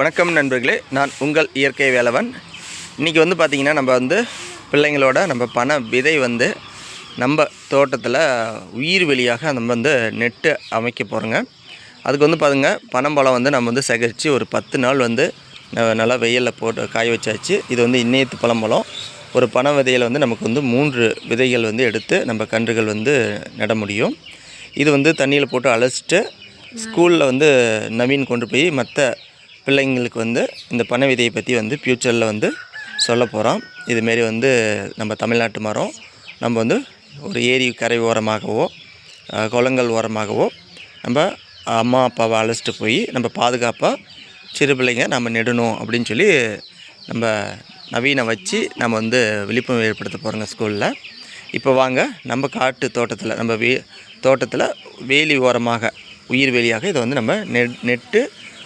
வணக்கம் நண்பர்களே நான் உங்கள் இயற்கை வேலவன். இன்றைக்கி வந்து பார்த்திங்கன்னா நம்ம வந்து பிள்ளைங்களோட நம்ம பண விதை வந்து நம்ம தோட்டத்தில் உயிர் வெளியாக நம்ம வந்து நெட்டு அமைக்க போகிறோங்க அதுக்கு வந்து பாருங்க பனம்பழம் வந்து நம்ம வந்து சேகரித்து ஒரு பத்து நாள் வந்து நல்லா வெயிலில் போட்டு காய வச்சாச்சு. இது வந்து இன்னையத்து பழம்பழம் ஒரு பன விதையில் வந்து நமக்கு வந்து மூன்று விதைகள் வந்து எடுத்து நம்ம கன்றுகள் வந்து நட முடியும். இது வந்து தண்ணியில் போட்டு அலசிட்டு ஸ்கூலில் வந்து நவீன் கொண்டு போய் மற்ற பிள்ளைங்களுக்கு வந்து இந்த பனை விதையை பற்றி வந்து ஃப்யூச்சரில் வந்து சொல்ல போகிறோம் இதுமாரி வந்து நம்ம தமிழ்நாட்டு மரம் நம்ம வந்து ஒரு ஏரி கரை ஓரமாகவோ குளங்கள் ஓரமாகவோ நம்ம அம்மா அப்பாவை அழைச்சிட்டு போய் நம்ம பாதுகாப்பாக சிறு பிள்ளைங்க நம்ம நெடணும் அப்படின்னு சொல்லி நம்ம நவீனை வச்சு நம்ம வந்து விழிப்புணர்வு ஏற்படுத்த போகிறோங்க ஸ்கூலில் இப்போ வாங்க நம்ம காட்டு தோட்டத்தில் நம்ம வே தோட்டத்தில் வேலி ஓரமாக உயிர் வேலியாக இதை வந்து நம்ம நெட் நெட்டு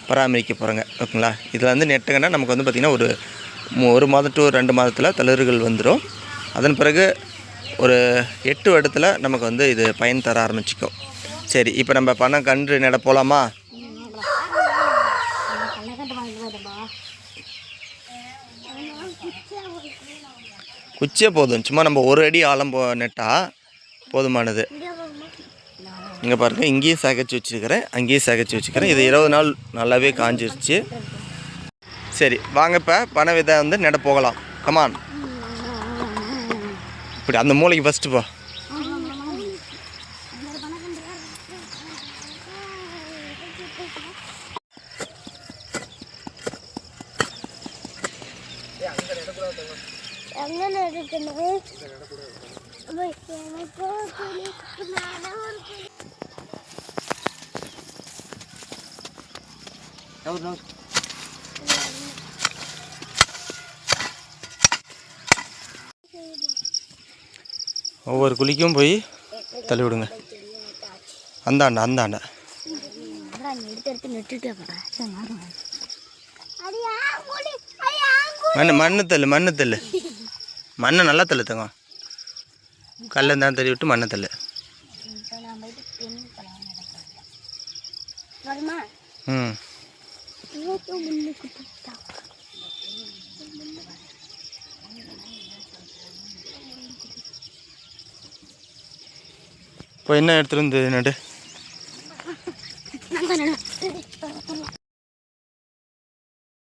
பராமரிக்க போகிறாங்க ஓகேங்களா? இதில் வந்து நெட்டுங்கன்னா நமக்கு வந்து பார்த்திங்கன்னா ஒரு ஒரு மாதம் டு ரெண்டு மாதத்தில் தளிர்கள் வந்துடும் அதன் பிறகு ஒரு எட்டு வருடத்தில் நமக்கு வந்து இது பயன் தர ஆரம்பிச்சிக்கும். சரி இப்போ நம்ம பணம் கன்று நட போகலாமா குச்சியே போதும். சும்மா நம்ம ஒரு அடி ஆழம் போ நெட்டால் போதுமானது. இங்கே பாருங்கள் இங்கேயும் சேகரித்து வச்சுருக்கிறேன் அங்கேயும் சேகரித்து வச்சுக்கிறேன் இது இருபது நாள் நல்லாவே காஞ்சிருச்சு. சரி வாங்க இப்போ பனை விதை வந்து நட போகலாம். கமான் இப்படி அந்த மூளைக்கு ஃபஸ்ட்டு போ. எங்கே நடக்கணும்? ஒவ்வொரு குழிக்கும் போய் தள்ளி விடுங்க அந்தாண்ட அந்தாண்ட மண் மண்ணு தள்ளு மண்ணு தள்ளு. மண்ணை நல்லா தள்ளுத்தங்க கல்லை தான் தள்ளி விட்டு மண்ணை தள்ளு. ம். இப்போ என்ன எடுத்துருந்து நடு.